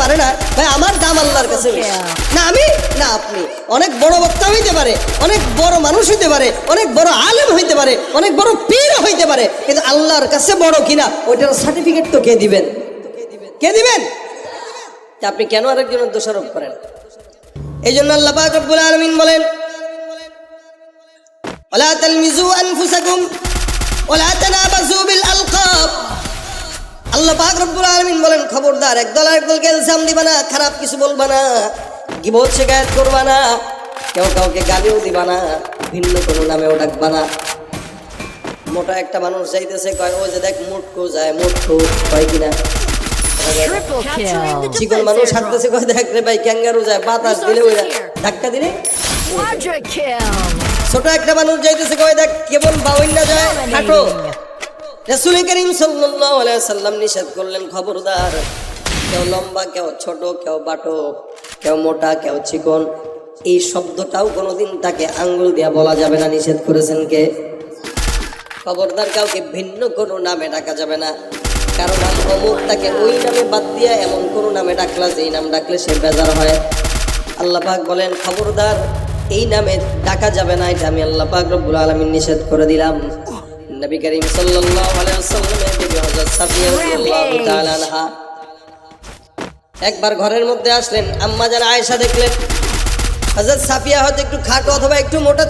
পারে না। ভাই আমার দাম আল্লাহর কাছে না আমি? না আপনি। অনেক বড় বক্তা হইতে পারে অনেক বড় মানুষ হইতে পারে অনেক বড় আলেম হইতে পারে অনেক বড় পীর হইতে পারে কিন্তু আল্লাহর কাছে বড় কিনা ওইটার সার্টিফিকেট তো কে দিবেন? কে দিবেন? আপনি কেন আরেকজনের দোষারোপ করেন? এই জন্য আল্লাহ রব্বুল আলামিন বলেন ওলা তালমিজু আনফুসাকুম ওলা তানাবাজু বিল আল্লাহ পাক রব্বুল আলামিন বলেন খবরদার একদল আরেকদলকে ইলজাম দিবা না খারাপ কিছু বলবা না গিবত শিকায়ত করবা না কেউ কাউকে গালিও দিবা না ভিন্ন কোনো নামেও ডাকবা না। মোটা একটা মানুষ যাইতেছে কয় ও যে দেখ মুটকু যায় মুটকু কয় কিনা. চিকন মানুষ হাঁটতেছে কয় দেখ রে ভাই ক্যাঙ্গারু যায় বাতাস দিলে ওই ধাক্কা দিলে? ছোট একটা মানুষ যাইতেছে কয় দেখ কেবল বাউন্না যায় হাঁটো। রাসূল করিম সাল্লাম নিষেধ করলেন, খবরদার, কেউ লম্বা, কেউ ছোট, কেউ বাটো, কেউ মোটা, কেউ চিকন, এই শব্দটাও কোনোদিন তাকে আঙ্গুল দিয়া বলা যাবে না, নিষেধ করেছেন কে? খবরদার কাউকে ভিন্ন কোনো নামে ডাকা যাবে না, কারণ অমুক তাকে ওই নামে বাদ দিয়া এমন কোনো নামে ডাকলা যেই নাম ডাকলে সে বেজার হয়। আল্লাহ পাক বলেন, খবরদার, এই নামে ডাকা যাবে না, এটা আমি আল্লাহ পাক রব্বুল আলামিন নিষেধ করে দিলাম। নবী করিম সাল্লাল্লাহু আলাইহি ওয়াসাল্লামের বিবি হযরত সাফিয়া রাদিয়াল্লাহু তাআলা আনহা একবার ঘরের মধ্যে আসলেন আম্মা যারা আয়েশা দেখলেন। হযরত সাফিয়া হয়তো একটু খাটো অথবা একটু মোটা